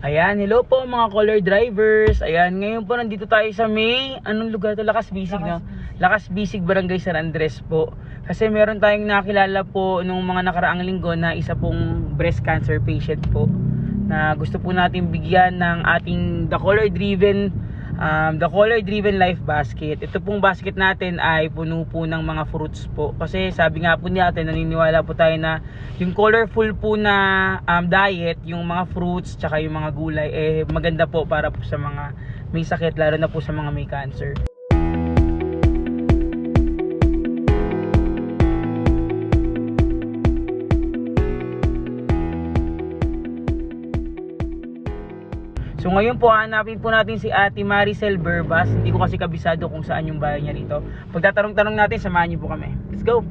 Ayan, hello po mga color drivers. Ayan, ngayon po nandito tayo sa may, anong lugar to? Lakas Bisig, no? Lakas Bisig, Barangay San Andres po. Kasi meron tayong nakilala po nung mga nakaraang linggo na isa pong breast cancer patient po na gusto po natin bigyan ng ating The Color Driven um, The Color Driven Life Basket. Ito pong basket natin ay puno po ng mga fruits po. Kasi sabi nga po natin, naniniwala po tayo na yung colorful po na um, diet, yung mga fruits, tsaka yung mga gulay, eh maganda po para po sa mga may sakit, lalo na po sa mga may cancer. So ngayon po hanapin po natin si Ate Maricel Berbas. Hindi ko kasi kabisado kung saan yung bahay niya rito. Pagtatanong-tanong natin, samahan niyo po kami. Let's go!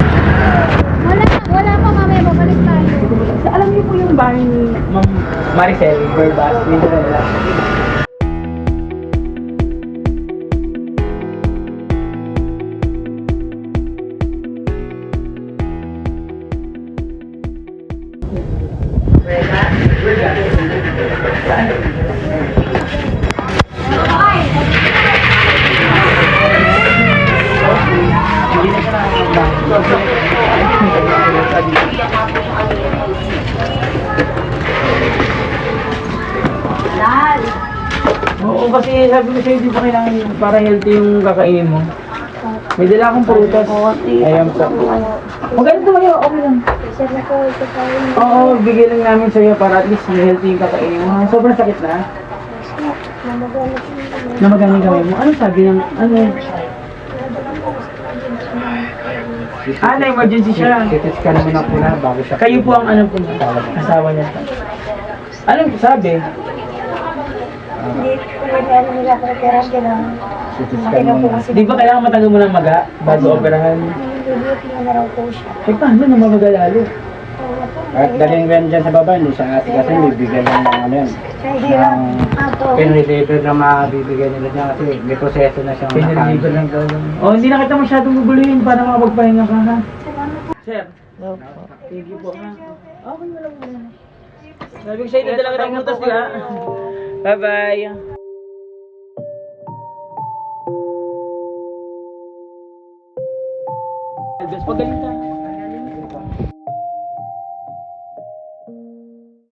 Wala, wala pa mamaya, babalik tayo. Alam niyo po yung bahay ni Ma'am Maricel Berbas, Mindanao. Oo, kasi sabi ko sa'yo, di ba kailangan para healthy yung kakainin mo? May dala akong prutas. Ayan po. Maganda to kayo, okay lang. Sir na po, ito tayo. Oo, bigay lang namin sa'yo para at least may healthy yung kakainin mo. Sobrang sakit na. Mamagana po yung Na magaling kamay mo. Ano sabi ng, ano? Ah, na-emergency siya. Titis ka naman na po na bago siya. Kayo po ang ano po niya, asawa niya. Anong sabi? Hindi yun ano nila ako pero kailangan. Titis ka Makailan po na. kasi. Di ba kailangan matagal mo ng maga bago operahan? Bibiyot mo na raw po siya. Eh, paano na mamaga lalo? Oo po. At dalhin mo yan dyan sa baba, hindi sa ate kasi bibigyan lang ng ano yan. Kaya hirap. Apo. Pinreliver na mabibigyan nila dyan kasi may proseso na siyang Pinreliver lang daw. Oh, hindi na kita masyadong guguluhin para makapagpahinga ka ha. Salamat po. Sir. Thank you po ha. Okay, wala mo Sabi ko sa'yo, dadala ka ng butas nila. Bye-bye. Pagaling ka.